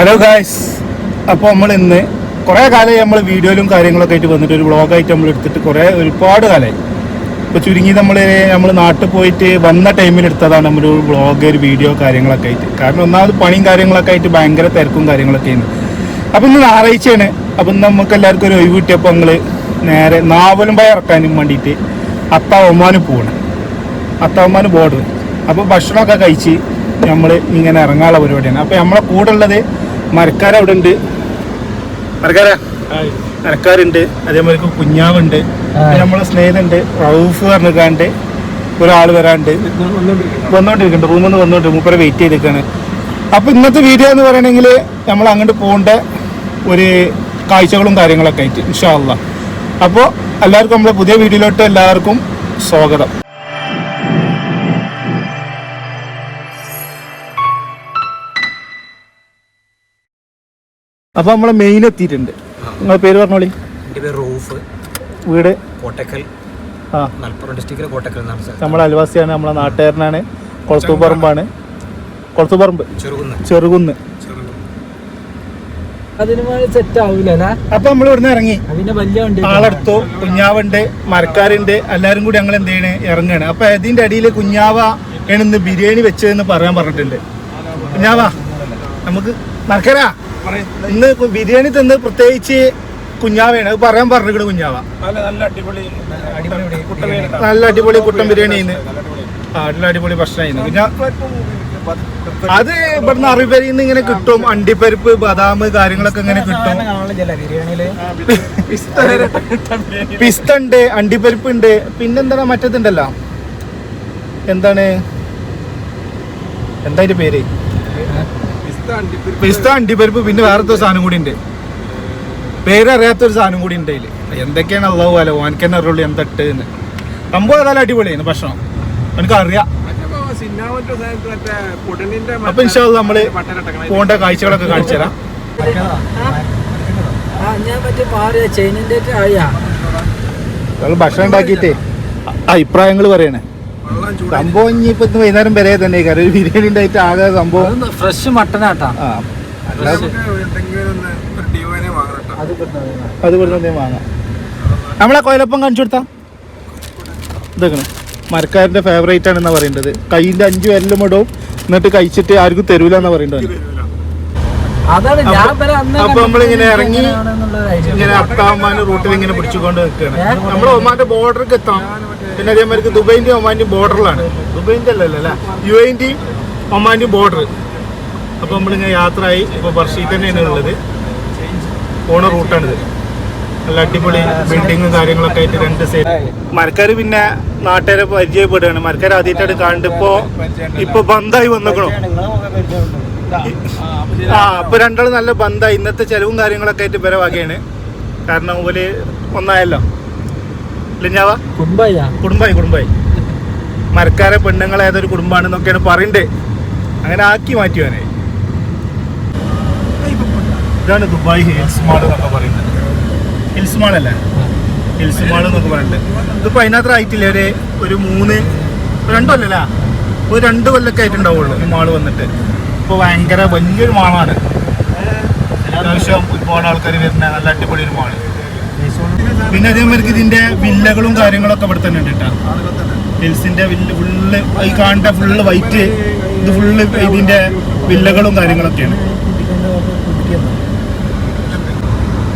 Hello guys അപ്പോൾ നമ്മൾ ഇന്ന് കുറേ കാലമായി നമ്മൾ വീഡിയോയിലും കാര്യങ്ങളൊക്കെ ആയിട്ട് വന്നിട്ട് ഒരു വ്ളോഗായിട്ട് നമ്മൾ എടുത്തിട്ട് കുറേ ഒരുപാട് കാലമായി. ഇപ്പോൾ ചുരുങ്ങി നമ്മൾ നമ്മൾ നാട്ടിൽ പോയിട്ട് വന്ന ടൈമിൽ എടുത്തതാണ് നമ്മൾ ഒരു വ്ളോഗ് ഒരു വീഡിയോ കാര്യങ്ങളൊക്കെ ആയിട്ട്. കാരണം ഒന്നാമത് പണിയും കാര്യങ്ങളൊക്കെ ആയിട്ട് ഭയങ്കര തിരക്കും കാര്യങ്ങളൊക്കെ കാര്യങ്ങളൊക്കെയാണ് അപ്പോൾ ഇന്ന് ഞായറാഴ്ചയാണ്. അപ്പം ഇന്ന് നമുക്ക് എല്ലാവർക്കും ഒരു ഒഴിവ് കിട്ടിയപ്പോൾ നമ്മൾ നേരെ നാവലും പയ ഇറക്കാനും വേണ്ടിയിട്ട് അത്ത ഒമാന് പോകണം ഒമാന് ബോർഡർ അപ്പോൾ ഭക്ഷണമൊക്കെ കഴിച്ച് നമ്മൾ ഇങ്ങനെ ഇറങ്ങാനുള്ള പരിപാടിയാണ്. അപ്പോൾ നമ്മളെ കൂടെ ഉള്ളത് മരക്കാര അവിടെ ഉണ്ട് മരക്കാരാ മരക്കാരുണ്ട്. അതേമാതിരി കുഞ്ഞാവുണ്ട്. നമ്മളെ സ്നേഹിതണ്ട്. റൌഫ് പറഞ്ഞിക്കാണ്ട് ഒരാൾ വരാണ്ട്. വന്നോണ്ടിരിക്കുന്നുണ്ട് റൂമിൽ നിന്ന് വന്നോണ്ട് മൂപ്പരെ വെയിറ്റ് ചെയ്തിരിക്കാണ് അപ്പൊ ഇന്നത്തെ വീഡിയോ എന്ന് പറയണെങ്കിൽ നമ്മൾ അങ്ങോട്ട് പോകേണ്ട ഒരു കാഴ്ചകളും കാര്യങ്ങളൊക്കെ ആയിട്ട് ഇൻഷാല്ല അള്ളാ. അപ്പോൾ എല്ലാവർക്കും നമ്മളെ പുതിയ വീഡിയോയിലോട്ട് എല്ലാവർക്കും സ്വാഗതം. അപ്പൊ നമ്മളെ മെയിൻ എത്തിയിട്ടുണ്ട്. നിങ്ങളെ പേര് പറഞ്ഞോളി. എന്റെ പേര് റൂഫ്. വീട്? കോട്ടക്കൽ. ആ. മലപ്പുറം ഡിസ്ട്രിക്റ്റിലെ കോട്ടക്കൽ എന്നാണ് സ്ഥലം. നമ്മളെ അയൽവാസിയാണ് നമ്മളെ നാട്ടുകാരനാണ്. കൊളത്തൂപ്പറമ്പാണ് കൊളത്തൂപ്പറമ്പ് ചെറുകുന്ന്. ചെറുകുന്ന്. അതിന് സെറ്റ് ആവൂല അപ്പൊ നമ്മൾ ഇവിടുന്ന് ഇറങ്ങി. അതിന്റെ വലിയ വണ്ടി ആളെടുത്തു. കുഞ്ഞാവുണ്ട് മരക്കാരുണ്ട്. എല്ലാരും കൂടി ഞങ്ങൾ എന്ത് ചെയ്യണേ? ഇറങ്ങാണ്. അപ്പൊ ഇതിന്റെ അടിയിൽ കുഞ്ഞാവ ആണ് ഇന്ന് ബിരിയാണി വെച്ചതെന്ന് പറയാൻ പറഞ്ഞിട്ടുണ്ട്. കുഞ്ഞാവ. നമുക്ക് മരക്കരാ ഇന്ന് ബിരിയാണി തന്ന് പ്രത്യേകിച്ച് കുഞ്ഞാവയാണ് അത് പറയാൻ പറഞ്ഞിട്ട് കുഞ്ഞാവ. നല്ല അടിപൊളി കുട്ടൻ ബിരിയാണി. ചെയ്യുന്നു ആ നല്ല അടിപൊളി ഭക്ഷണം കുഞ്ഞാ അത് ഇവിടുന്ന് അറിവരിൽ നിന്ന് ഇങ്ങനെ കിട്ടും. അണ്ടിപ്പരിപ്പ് ബദാം കാര്യങ്ങളൊക്കെ ഇങ്ങനെ കിട്ടും. പിസ്ത ഉണ്ട് അണ്ടിപ്പരിപ്പ് ഉണ്ട്. പിന്നെന്താണ് മറ്റേതുണ്ടല്ലോ? എന്താണ്? എന്താ പേര്? പിസ്ത അണ്ടിപ്പരിപ്പ്. പിന്നെ വേറത്തെ സാധനം കൂടി ഉണ്ട്. പേരറിയാത്തൊരു സാധനം കൂടി ഉണ്ട് അതിൽ. എന്തൊക്കെയാണ് അള്ളാഹു അല്ല ഓനക്ക് തന്നെ അറിയുള്ളൂ എന്തട്ട് എന്ന് സംഭവം ഏതായാലും അടിപൊളിയാണ് ഭക്ഷണം. എനിക്ക് അറിയാം അപ്പൊ ഇൻഷാ നമ്മൾ പോണ്ട കാഴ്ചകളൊക്കെ കാണിച്ചു തരാം. ആ ഞാൻ മറ്റേ മാറിയ ചൈനന്റെ ആയാ. നമ്മൾ ഭക്ഷണം ഉണ്ടാക്കിയിട്ടേ അഭിപ്രായങ്ങൾ പറയണേ. സംഭവം ഇനിയിപ്പോ ഇന്ന് വൈകുന്നേരം വരെ തന്നെ കാരണം ഒരു ബിരിയാണി ഉണ്ടായിട്ട് ആകെ സംഭവം ഫ്രഷ് മട്ടനാട്ടാ ആ. അത് വാങ്ങാം. നമ്മളെ കൊയലപ്പം കാണിച്ചു കൊടുത്താ? ഇതൊക്കെ മരക്കാരന്റെ ഫേവറേറ്റ് ആണെന്നാ പറയേണ്ടത്. കയ്യിന്റെ അഞ്ചു എല്ലാം ഇടും. എന്നിട്ട് കഴിച്ചിട്ട് ആർക്കും തരൂല എന്നാ പറയേണ്ടത്. അതാണ് ഞാൻ അപ്പൊ- നമ്മളിങ്ങനെ ഇറങ്ങി ഇങ്ങനെ അത്താമാന്റെ റൂട്ടിൽ ഇങ്ങനെ പിടിച്ചുകൊണ്ട് നിൽക്കുകയാണ് നമ്മൾ ഒമാന്റെ ബോർഡർക്ക് എത്താം. പിന്നെ അതേമാതിരി ദുബൈന്റെയും ഒമാന്റെയും ബോർഡറിലാണ്. ദുബൈന്റെ അല്ലല്ല അല്ല. യു എന്റെയും ഒമാന്റെയും ബോർഡർ അപ്പൊ നമ്മളിങ്ങനെ യാത്രയായി. ഇപ്പൊ ബർഷി തന്നെയാണ് ഉള്ളത്. പോണ റൂട്ടാണിത്. നല്ല അടിപൊളി ബിൽഡിങ്ങും കാര്യങ്ങളൊക്കെ ആയിട്ട് രണ്ട് സൈഡ് മരക്കാർ പിന്നെ നാട്ടുകാരെ പരിചയപ്പെടുകയാണ്. മരക്കാർ ആദ്യമായിട്ടാണ് കാണുന്നത് ഇപ്പോ ഇപ്പൊ ബന്ധായി വന്നേക്കണോ. ആ അപ്പോൾ രണ്ടാളും നല്ല ബന്ധായി. ഇന്നത്തെ ചെലവും കാര്യങ്ങളൊക്കെ ആയിട്ട് ഇവരെ വകയാണ്. കാരണം ഓൽ ഒന്നായല്ലോ. ലിഞ്ഞാവ? കുടുംബായി കുടുംബായി കുടുംബായി. മരക്കാരെ പെണ്ണുങ്ങൾ ഏതൊരു കുടുംബാണെന്നൊക്കെയാണ് പറയണ്ടേ? അങ്ങനെ ആക്കി മാറ്റിയവനെ ഇതാണ് ദുബായ് ഹിൽസ് മാൾ എന്നൊക്കെ പറയുന്നത്. ഹിൽസ് മാൾ അല്ലേ? ഹിൽസ് മാൾ എന്നൊക്കെ പറയുന്നത് ഇതിപ്പോ അതിനകത്ത് ആയിട്ടില്ല? ഒരു ഒരു മൂന്ന് രണ്ടു കൊല്ലല്ല ഒരു രണ്ട് കൊല്ലൊക്കെ ആയിട്ടുണ്ടാവുള്ളൂ ഈ മാൾ വന്നിട്ട്. ഇപ്പോൾ ഭയങ്കര വലിയൊരു മാളാണ്. അത്യാവശ്യം ഒരുപാട് ആൾക്കാർ വരുന്ന നല്ല അടിപൊളി ഒരു മാൾ. പിന്നെ അതേമാതിരി ഇതിന്റെ വില്ലകളും കാര്യങ്ങളൊക്കെ ഇവിടെ തന്നെ ഉണ്ട് കേട്ടോ. ഹിൽസിന്റെ വില്ല് ഫുള്ള് ഈ കാണേണ്ട ഫുള്ള് വൈറ്റ് ഇത് ഫുള്ള് ഇതിന്റെ വില്ലകളും കാര്യങ്ങളൊക്കെയാണ്.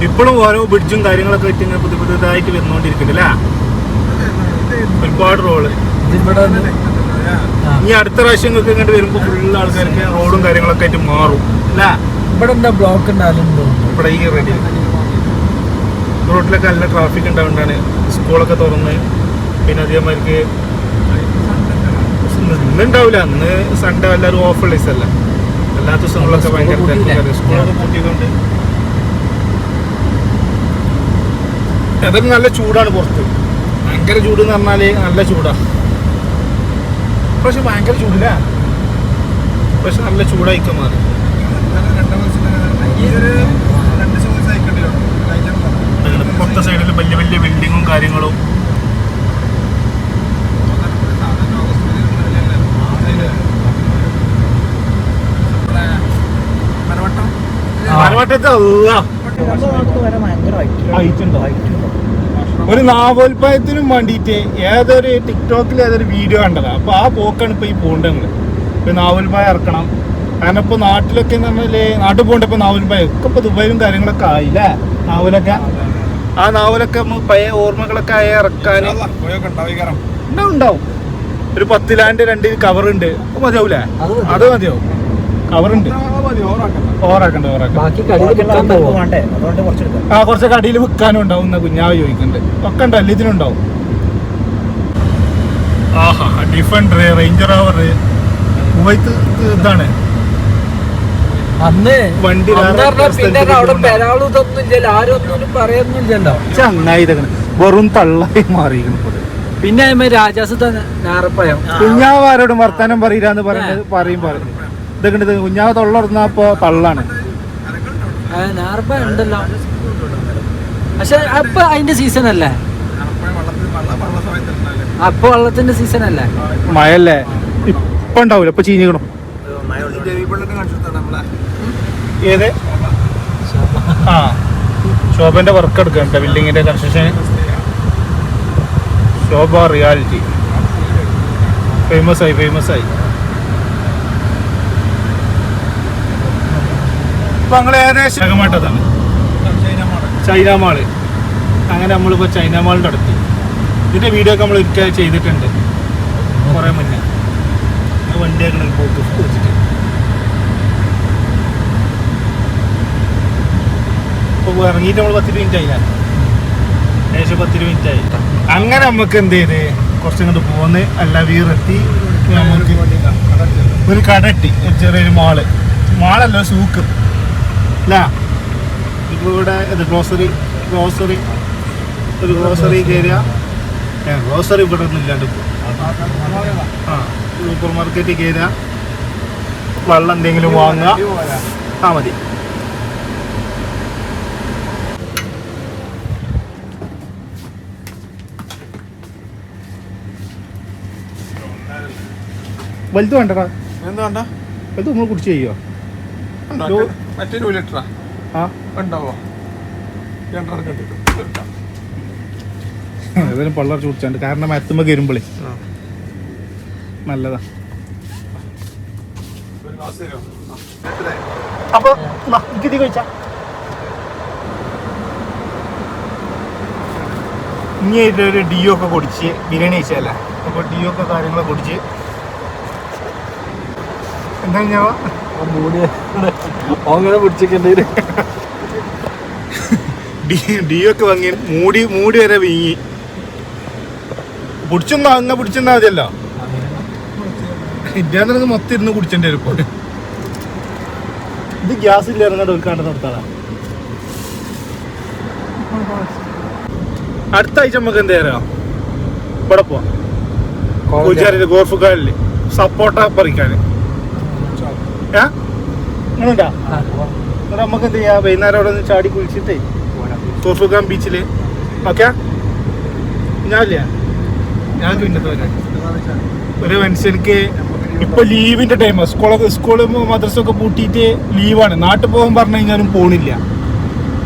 ഇപ്പോഴും ഓരോ ബ്രിഡ്ജും കാര്യങ്ങളൊക്കെ വെച്ച് ഇങ്ങനെ പുതിയ പുതിയതായിട്ട് വന്നുകൊണ്ടിരിക്കുന്നുണ്ട് ഒരുപാട് റോൾ ഈ അടുത്ത പ്രാവശ്യം നിങ്ങൾക്ക് ഇങ്ങോട്ട് വരുമ്പോൾ ഫുള്ള് ആൾക്കാർക്ക് റോഡും കാര്യങ്ങളൊക്കെ ആയിട്ട് മാറും. അല്ലേ? ഇവിടെ എന്താ ബ്ലോക്ക് ഉണ്ടാകും ഇവിടെ ഈ റെഡി റോഡിലൊക്കെ നല്ല ട്രാഫിക് ഉണ്ടാവുന്നതാണ്. സ്കൂളൊക്കെ തുറന്ന്. പിന്നെ അതേമാതിരിക്ക് ഇന്നുണ്ടാവില്ല അന്ന് സൺഡേ എല്ലാവരും ഓഫ് ഉള്ള ദിവസമല്ല. അല്ലാത്ത ദിവസങ്ങളിലൊക്കെ ഭയങ്കര സ്കൂളൊക്കെ പൂട്ടിയതുകൊണ്ട്. അതൊക്കെ നല്ല ചൂടാണ് പുറത്ത്. ഭയങ്കര ചൂട് എന്ന് പറഞ്ഞാൽ നല്ല ചൂടാ. പക്ഷെ ഭയങ്കര ചൂടില്ല. പക്ഷെ നല്ല ചൂടായിക്കാൻ മാറി പുറത്തെ സൈഡിൽ വലിയ വലിയ ബിൽഡിങ്ങും കാര്യങ്ങളും? ഒരു നാവോൽപായത്തിനും വേണ്ടിയിട്ട് ഏതൊരു ടിക്ടോക്കിൽ ഏതൊരു വീഡിയോ കണ്ടതാ. അപ്പൊ ആ പോക്കാണ് ഇപ്പൊ ഈ പോണ്ടത് നമ്മൾ ഇപ്പൊ നാവൽപ്പായ ഇറക്കണം. കാരണം ഇപ്പൊ നാട്ടിലൊക്കെ എന്ന് പറഞ്ഞാൽ നാട്ടിൽ പോകണ്ട ഇപ്പൊ ഒക്കെ ഇപ്പൊ ദുബായിലും കാര്യങ്ങളൊക്കെ ആയില്ലേ? നാവലൊക്കെ. ആ നാവലൊക്കെ പഴയ ഓർമ്മകളൊക്കെ ആയ ഇറക്കാൻ ഉണ്ടാവും ഉണ്ടാവും? ഒരു പത്തിലാണ്ട് രണ്ട് കവർ ഉണ്ട്. അത് മതിയാവൂലേ? അത് മതി. അത് മതിയാവും. കവറുണ്ട് ഓറാക്കണ്ട ഓറാക്കണ്ട ബാക്കി കടിയിൽ കിട്ടാൻ പോവാ. വേണ്ടേ? അതുകൊണ്ട് കുറച്ചെടുക്കാം. ആ കുറച്ച് കടിയിൽ വിൽക്കാനും ഉണ്ടാവും എന്നാ കുഞ്ഞാവ് ചോദിക്കുന്നുണ്ട് ഒക്കെ ഉണ്ട്? ഇതിനുണ്ടാവും ആഹാ ഡിഫൻഡർ റേഞ്ചർ അവർ കുവൈത്ത് ഇതാണ്. അന്ന് വണ്ടി പിന്നെ അവിടെ. പെരാളും ഇതൊന്നും ഇല്ലല്ലോ ആരും ഒന്നും പറയുന്നില്ലല്ലോ ചങ്ങായി വെറും തള്ളായി മാറിയിരിക്കുന്നു. ഇത്. പിന്നെ അതിന്മേൽ രാജാസ് ഞാറപ്പഴം കുഞ്ഞാവ് ആരോടും വർത്താനം പറയില്ലാന്ന് പറയുന്നത് പറയും പറയും. ഇതൊക്കെ കുഞ്ഞാവ് തൊള്ളർന്നപ്പോ തള്ളാണ്. ഞാറപ്പഴം ഉണ്ടല്ലോ. പക്ഷെ അപ്പൊ അതിന്റെ സീസൺ അല്ലേ? അപ്പൊ വെള്ളത്തിന്റെ സീസൺ അല്ലേ? മഴല്ലേ ഇപ്പൊ ഉണ്ടാവൂല ഇപ്പൊ ചീഞ്ഞിക്കണു ഏത്? ആ. ഷോപ്പിന്റെ വർക്ക് എടുക്കണ്ട ബിൽഡിങ്ങിന്റെ കൺസ്ട്രക്ഷൻ ശോഭ റിയാലിറ്റി ഫേമസ് ആയി ഫേമസ് ആയി. ഇപ്പൊ ഞങ്ങൾ ഏകദേശം ചൈന മാൾ. അങ്ങനെ നമ്മളിപ്പോ ചൈന മാളിന്റെ അടുത്ത്. ഇതിന്റെ വീഡിയോ ഒക്കെ നമ്മൾ ഒരിക്കൽ ചെയ്തിട്ടുണ്ട്. കുറെ മുന്നേ. വണ്ടിയൊക്കെ പോക്ക് വെച്ചിട്ട്. ഇപ്പൊ ഇറങ്ങിയിട്ട് നമ്മൾ പത്തിരു മിനിറ്റ് ഏകദേശം പത്തിരു മിനിറ്റ് ആയി. അങ്ങനെ നമുക്ക് എന്ത് ചെയ്ത്? കുറച്ചിങ്ങോട്ട് പോന്ന് അല്ല വീറെത്തി നമുക്ക് ഒരു കടട്ടി ഒരു ചെറിയൊരു മാൾ മാളല്ല സൂക്ക് അല്ല ഇപ്പോൾ ഇവിടെ ഗ്രോസറി ഗ്രോസറി ഒരു ഗ്രോസറി കയറിയ ഗ്രോസറി ഇവിടെ ഒന്നും ഇല്ലാണ്ട്. ആ സൂപ്പർ മാർക്കറ്റിൽ കയറിയ വെള്ളം എന്തെങ്കിലും വാങ്ങുക. ആ മതി. വലുത് വേണ്ടടാ. എന്താ വലുത് നമ്മൾ കുടിച്ച് ചെയ്യോ മറ്റേ ഒരു ലിറ്ററാ. ആ. ഉണ്ടാവോ രണ്ടര കിട്ടും ഏതായാലും പള്ളറച്ച് കുടിച്ചാണ്ട്. കാരണം മരത്തുമ്പോ കയറുമ്പോളേ. നല്ലതാ. അപ്പൊ ഇത് കഴിച്ചാ. ഇനി ഒരു ഡിയോ ഒക്കെ കുടിച്ച് ബിരിയാണി കഴിച്ചല്ല അപ്പൊ ഡിയോ ഒക്കെ കാര്യങ്ങളൊക്കെ കുടിച്ച് എന്താ ഞാവ പിടിച്ചിട്ടുണ്ടെങ്കിൽ ഒക്കെ വാങ്ങി. മൂടി മൂടി വരെ വീങ്ങി. പിടിച്ചൊന്നും അങ്ങ പിടിച്ചെന്നാ മതിയല്ലോ ഇന്ത്യ നിനക്ക് മൊത്തം ഇരുന്ന് കുടിച്ചേണ്ടി വരും ഇപ്പോൾ ഇത് ഗ്യാസ് ഇല്ല ഇറങ്ങാണ്ട് ഒരുക്കാണ്ട് നിർത്താടാ അടുത്ത ആഴ്ച നമുക്ക് എന്ത് തരാം ഇവിടെ പോവാം. ഗോൾഫ് കാലിൽ സപ്പോർട്ട പറിക്കാന്. ഏ? അങ്ങനെയുണ്ടാ? എന്നിട്ട് നമുക്ക് എന്ത് ചെയ്യാം? വൈകുന്നേരം അവിടെ നിന്ന് ചാടി കുളിച്ചിട്ടേ ഗോൾഫ് ബീച്ചിൽ. ഓക്കെ? ഞാനില്ല? ഞാൻ പിന്നത്തെ വരാം. ഒരു മനുഷ്യനിക്ക് ഇപ്പൊ ലീവിന്റെ ടൈം സ്കൂളൊക്കെ സ്കൂൾ മദ്രസൊക്കെ പൂട്ടിയിട്ട് ലീവാണ്. നാട്ടിൽ പോകാൻ പറഞ്ഞു കഴിഞ്ഞാലും പോണില്ല.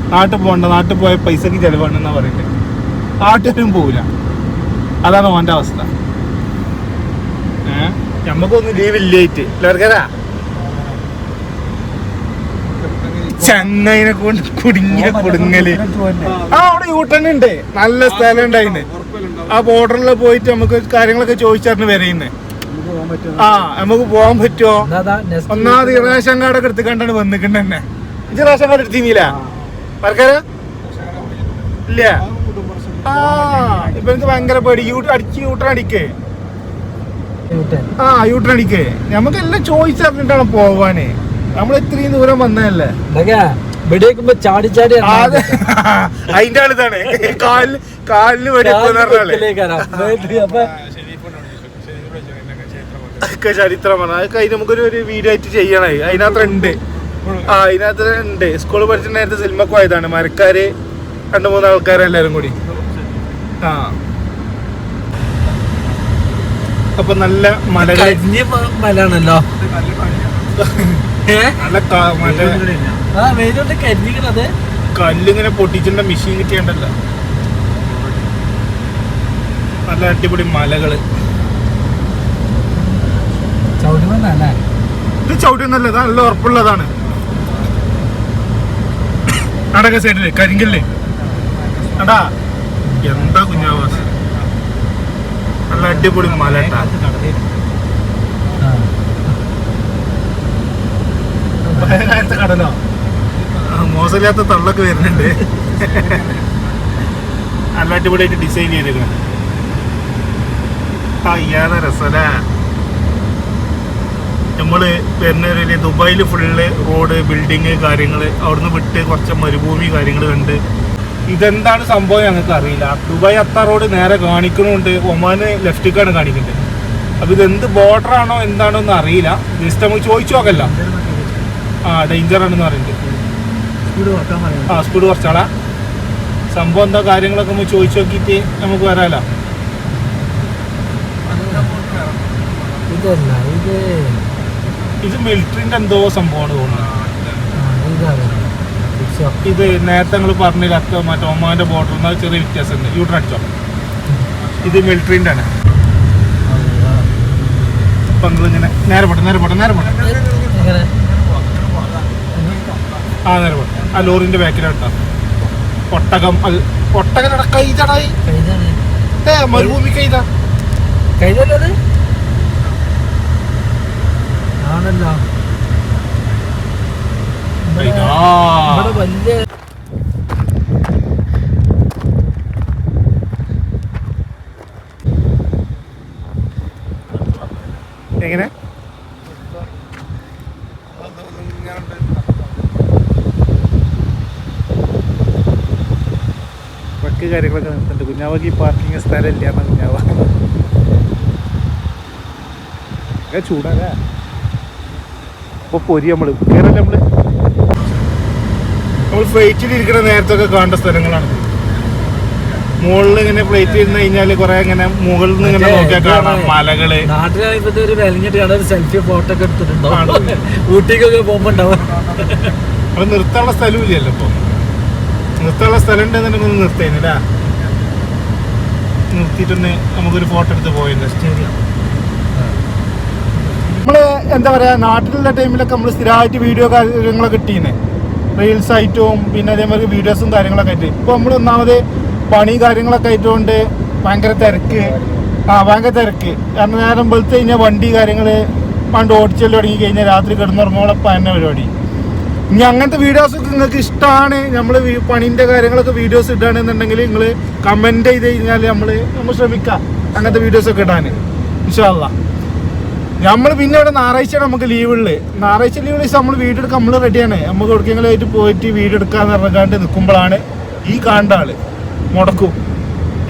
നാട്ടിൽ പോകണ്ട. നാട്ടിൽ പോയ പൈസക്ക് ചെലവാണെന്നാ പറയുന്നത് നാട്ടിലും പോവില്ല. അതാണ് ഓന്റെ അവസ്ഥ. ഏഹ് നമുക്കൊന്നും ലീവ് ഇല്ലേറ്റ് ചങ്ങയിനെ കൊണ്ട് കുടുങ്ങിയ കുടുങ്ങൽ. ആ അവിടെ യൂട്ടൺ ഉണ്ട്. നല്ല സ്ഥലം ഉണ്ടായിന് ആ ബോർഡറിൽ പോയിട്ട് നമുക്ക് കാര്യങ്ങളൊക്കെ ചോദിച്ചറിഞ്ഞ് വരയുന്നേ ആ നമുക്ക് പോകാൻ പറ്റുമോ? ഒന്നാമത് റേഷൻ കാർഡൊക്കെ എടുത്ത് കണ്ടാണ് വന്നിട്ടുണ്ട് തന്നെ. ഇജ് റേഷൻ കാർഡ് എടുത്തില്ല പറക്കാര ഇല്ല. ആ ഇപ്പൊ എനിക്ക് ഭയങ്കര പേടി. യൂ അടിച്ച് യൂട്ടൺ അടിക്കേ. ആ യൂട്ടൺ അടിക്കേ. നമുക്ക് എല്ലാം ചോദിച്ചറിഞ്ഞിട്ടാണ് പോവാനേ. നമ്മൾ ഇത്രയും ദൂരം വന്നതല്ലേ? വെടിവെക്കുമ്പോ ചാടി ചാടി അതിന്റെ ആളിതാണ് കാലിന് കാലിന് അപ്പൊ ഒക്കെ ചരിത്രമാണ് അതൊക്കെ അതിന് നമുക്കൊരു ഒരു വീഡിയോ ആയിട്ട് ചെയ്യണേ. അതിനകത്ത് ഉണ്ട്. ആ അതിനകത്ത് ഉണ്ട്. സ്കൂളിൽ പഠിച്ച നേരത്തെ സിനിമക്ക് പോയതാണ്. മരക്കാര് രണ്ട് മൂന്ന് ആൾക്കാരെല്ലാരും കൂടി. ആ. അപ്പൊ നല്ല മല കരിഞ്ഞ മലാണല്ലോ ഏ? നല്ല കാ- മറ്റേ ആ വെയിലുണ്ട് കല്ലിങ്ങനെ പൊട്ടിച്ചിന്റെ മെഷീൻ കിട്ടിയണ്ടല്ല. നല്ല അടിപൊളി മലകൾ. ഇത് ചവിട്ടിയൊന്നല്ല ഇത് നല്ല ഉറപ്പുള്ളതാണ്. അടക്ക സൈഡിൽ കരിങ്കല്ലേ. അടാ എന്താ കുഞ്ഞാവാസ്? നല്ല അടിപൊളി മല ഉണ്ടാ പതിനായിരത്തെ കടലോ? മോശമില്ലാത്ത തള്ളൊക്കെ വരുന്നുണ്ട്. നല്ല അടിപൊളിയായിട്ട് ഡിസൈൻ ചെയ്തേക്കണം അയ്യാതെ രസല നമ്മൾ വരുന്ന ദുബായിൽ ഫുള്ള് റോഡ് ബിൽഡിങ് കാര്യങ്ങൾ അവിടുന്ന് വിട്ട് കുറച്ച് മരുഭൂമി കാര്യങ്ങൾ കണ്ട്. ഇതെന്താണ് സംഭവം ഞങ്ങൾക്ക് അറിയില്ല. ദുബായ് അത്ത റോഡ് നേരെ കാണിക്കണമുണ്ട് ഒമാന് ലെഫ്റ്റിക്കാണ് കാണിക്കുന്നത്. അപ്പൊ ഇത് എന്ത് ബോർഡർ ആണോ എന്താണോ എന്ന് അറിയില്ല. ജസ്റ്റ് നമുക്ക് ചോദിച്ചു നോക്കല്ല. ആ ഡേഞ്ചർ ആണെന്ന് പറയുന്നത് ആ സ്പീഡ് കുറച്ചാളാ. സംഭവം എന്താ കാര്യങ്ങളൊക്കെ നമ്മൾ ചോദിച്ചു നോക്കിയിട്ട് നമുക്ക് വരാലോ. ഇതല്ല ഇത് ഇത് മിലിറ്ററിന്റെ എന്തോ സംഭവമാണ് തോന്നുന്നത്. ഇത്. നേരത്തെ നിങ്ങൾ പറഞ്ഞില്ല അത്ത മറ്റേ ഒമാന്റെ ബോർഡർ എന്നാൽ ചെറിയ വ്യത്യാസമുണ്ട്. യൂട്ടർ അടിച്ചോ ഇത് മിലിറ്ററിന്റെ ആണ്. അപ്പൊ നിങ്ങളിങ്ങനെ നേരെ പോട്ടെ നേരെ പോട്ടെ നേരെ പോട്ടെ. ആ നേരെ പോട്ടെ. ആ ലോറിന്റെ ബാക്കിലാട്ടാ ഒട്ടകം അത് ഒട്ടകം കൈതടായി ഏ മരുഭൂമി കൈത. കൈതല്ലത് ആണല്ലോ. വലിയ എങ്ങനെ? ട്രക്ക് കാര്യങ്ങളൊക്കെ നിർത്തുന്നുണ്ട് കുഞ്ഞാവക്ക് ഈ പാർക്കിംഗ് സ്ഥലമില്ല എന്നാ കുഞ്ഞാവ. ഒക്കെ ചൂടാകാ അപ്പൊ പൊരി നമ്മൾ. കേരളം നമ്മൾ? നമ്മൾ ഫ്ലൈറ്റിൽ ഇരിക്കുന്ന നേരത്തൊക്കെ കാണേണ്ട സ്ഥലങ്ങളാണ്. മുകളിൽ ഇങ്ങനെ ഫ്ലൈറ്റ് ഇരുന്ന് കഴിഞ്ഞാൽ കുറെ ഇങ്ങനെ മുകളിൽ നിന്ന് ഇങ്ങനെ നോക്കിയാൽ കാണാം മലകൾ. നാട്ടിലായപ്പോ ഒരു സെൽഫി ഫോട്ടോ ഒക്കെ എടുത്തിട്ടുണ്ടോ. ഊട്ടിക്കൊക്കെ പോകുമ്പോ ഉണ്ടാവും. നിർത്താനുള്ള സ്ഥലവും ഇല്ലല്ലോ ഇപ്പൊ. നിർത്താനുള്ള സ്ഥലം ഉണ്ടെന്നുണ്ടെങ്കിൽ ഒന്ന് നിർത്തേനില്ല നിർത്തിയിട്ടൊന്ന് നമുക്കൊരു ഫോട്ടോ എടുത്ത് പോയില്ല നമ്മൾ എന്താ പറയാ നാട്ടിലുള്ള ടൈമിലൊക്കെ നമ്മൾ സ്ഥിരമായിട്ട് വീഡിയോ കാര്യങ്ങളൊക്കെ കിട്ടിയിരുന്നേ റീൽസ് ആയിട്ടും പിന്നെ അതേമാതിരി വീഡിയോസും കാര്യങ്ങളൊക്കെ ആയിട്ട്. ഇപ്പൊ നമ്മൾ ഒന്നാമത് പണി കാര്യങ്ങളൊക്കെ ആയതുകൊണ്ട് ഭയങ്കര തിരക്ക്. ആ ഭയങ്കര തിരക്ക്. കാരണം നേരം വെളുത്ത് കഴിഞ്ഞാൽ വണ്ടി കാര്യങ്ങൾ പണ്ട് ഓടിച്ചെല്ലാം തുടങ്ങി കഴിഞ്ഞാൽ രാത്രി കിടന്നുറങ്ങോളപ്പം തന്നെ പരിപാടി. ഇനി അങ്ങനത്തെ വീഡിയോസ് ഒക്കെ നിങ്ങൾക്ക് ഇഷ്ടമാണ് നമ്മൾ പണിന്റെ കാര്യങ്ങളൊക്കെ വീഡിയോസ് ഇടുകയാണെന്നുണ്ടെങ്കിൽ നിങ്ങൾ കമന്റ് ചെയ്ത് കഴിഞ്ഞാൽ നമ്മൾ നമ്മൾ ശ്രമിക്കാം അങ്ങനത്തെ വീഡിയോസ് ഒക്കെ ഇടാൻ ഇൻഷാല്ല നമ്മൾ പിന്നെ ഇവിടെ ഞായറാഴ്ച നമുക്ക് ലീവ് ഉള്ളത് ഞായറാഴ്ച ലീവ് വെച്ചാൽ നമ്മൾ വീട് എടുക്കാൻ നമ്മൾ റെഡിയാണ് നമുക്ക് എവിടെയെങ്കിലും പോയിട്ട് വീട് എടുക്കാന്ന് പറഞ്ഞാണ്ട് നിൽക്കുമ്പോഴാണ് ഈ കാണ്ടാൾ മുടക്കും.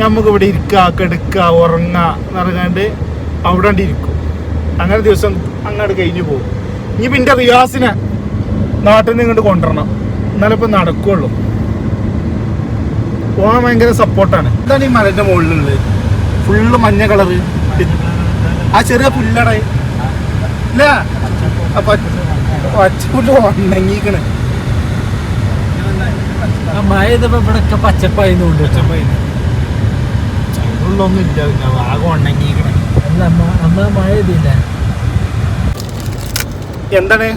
നമുക്ക് ഇവിടെ ഇരിക്കുക കെടുക്കുക ഉറങ്ങുക പറഞ്ഞാണ്ട് അവിടെ ഇരിക്കും. അങ്ങനെ ദിവസം അങ്ങോട്ട് കഴിഞ്ഞു പോകും. ഇനി പിന്നെ റിയാസിനെ നാട്ടിൽ നിന്ന് ഇങ്ങോട്ട് കൊണ്ടുവരണം. എന്നാലും ഇപ്പൊ നടക്കുള്ളൂ. പോകാൻ ഭയങ്കര സപ്പോർട്ടാണ് എന്താണ് ഈ മലന്റെ മുകളിലുള്ളത്. ഫുള്ള് മഞ്ഞ കളറ്. ആ ചെറിയ പുല്ലട. ഇല്ല. പച്ചപ്പുല്ല് ഉണങ്ങിക്കണ് മഴ ചെയ്തപ്പോ ഇവിടെ ഒക്കെ പച്ചപ്പായിരുന്നുണ്ട് ഉള്ളൊന്നും ഇല്ല. പിന്നെ ആകെ ഉണങ്ങിക്കണ് അല്ല അമ്മ അമ്മ മഴ ചെയ്തില്ല എന്താണ്?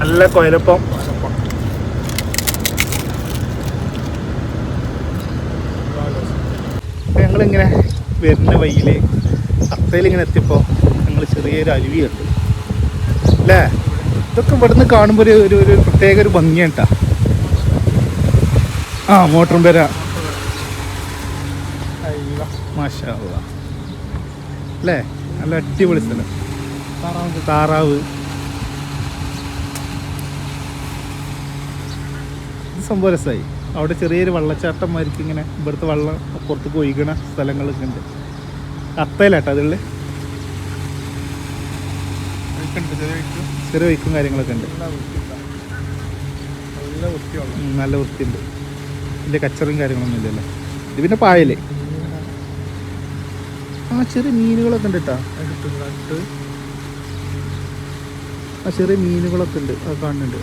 നല്ല കൊയലപ്പം. ഞങ്ങളിങ്ങനെ വരുന്ന വഴിയിൽ അത്തയിലിങ്ങനെ എത്തിയപ്പോൾ ഞങ്ങൾ ചെറിയൊരു അരുവി കണ്ടു. അല്ലേ? ഇതൊക്കെ ഇവിടുന്ന് കാണുമ്പോൾ ഒരു ഒരു പ്രത്യേക ഒരു ഭംഗിയാണ് കേട്ടോ ആ മോട്ടറും പേര. മാഷാ അല്ലാ. അല്ലേ? നല്ല അടിപൊളി സ്ഥലം. താറാവ് ഇത് സംഭവം രസമായി അവിടെ ചെറിയൊരു വെള്ളച്ചാട്ടം മാതിരിക്ക് ഇങ്ങനെ ഇവിടുത്തെ വെള്ളം പുറത്തേക്ക് ഒഴുകണ സ്ഥലങ്ങളൊക്കെ ഉണ്ട്. അത്തയിലാട്ടോ അതുള്ള. ചെറിയ ഒഴുക്കും കാര്യങ്ങളൊക്കെ ഉണ്ട്. നല്ല വൃത്തിയുണ്ട്. ഇതിന്റെ കച്ചറയും കാര്യങ്ങളൊന്നും ഇല്ലല്ലോ. ഇത് പിന്നെ പായൽ. ആ ചെറിയ മീനുകളൊക്കെ ഉണ്ട് കേട്ടോ. ആ ചെറിയ മീനുകളൊക്കെ ഉണ്ട്. അത് കാണുന്നുണ്ട്.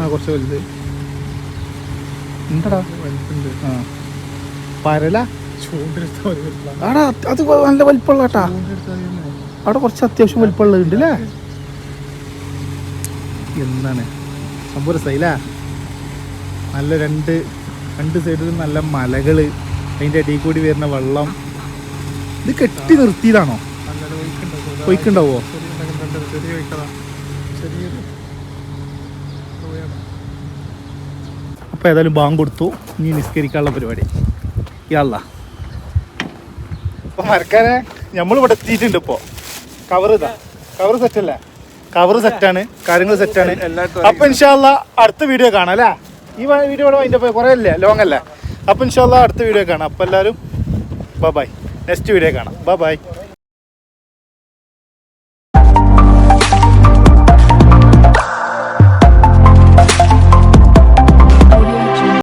ആ കുറച്ച് വലുത്. എന്താടാ? ആ. പരല. ആടാ അത് നല്ല വലിപ്പമുള്ള കേട്ടാ അവിടെ കുറച്ച് അത്യാവശ്യം വലിപ്പമുള്ളത് അല്ലേ? എന്താണ്? സംഭവം നല്ല രണ്ട് രണ്ട് സൈഡിലും നല്ല മലകൾ. അതിന്റെ അടിയിൽ കൂടി വരുന്ന വെള്ളം. ഇത് കെട്ടി നിർത്തിയതാണോ? പൊയ്ക്കുണ്ടാവോ ചെറിയ ഉണ്ടാക്കുന്നുണ്ട്. ചെറിയ ഒഴുക്കതാ. ചെറിയൊരു തുഴയാണ്. അപ്പോൾ ഏതായാലും ബാങ്ക് കൊടുത്തു. ഇനി നിസ്കരിക്കാനുള്ള പരിപാടി. ഇയാള അപ്പോൾ മരക്കാരെ നമ്മൾ ഇവിടെ എത്തിയിട്ടുണ്ട് ഇപ്പോൾ കവർ ഇതാ. കവർ സെറ്റല്ലേ കവർ സെറ്റാണ് കാര്യങ്ങൾ സെറ്റാണ് അപ്പം ഇൻഷാല്ല അടുത്ത വീഡിയോ കാണാം അല്ലേ? ഈ വീഡിയോ ഇവിടെ അതിന്റെ കുറേ അല്ലേ? ലോങ് അല്ലേ? അപ്പം ഇൻഷാല്ല അടുത്ത വീഡിയോ കാണാം. അപ്പോൾ എല്ലാവരും ബൈ ബൈ നെക്സ്റ്റ് വീഡിയോ കാണാം. Bye bye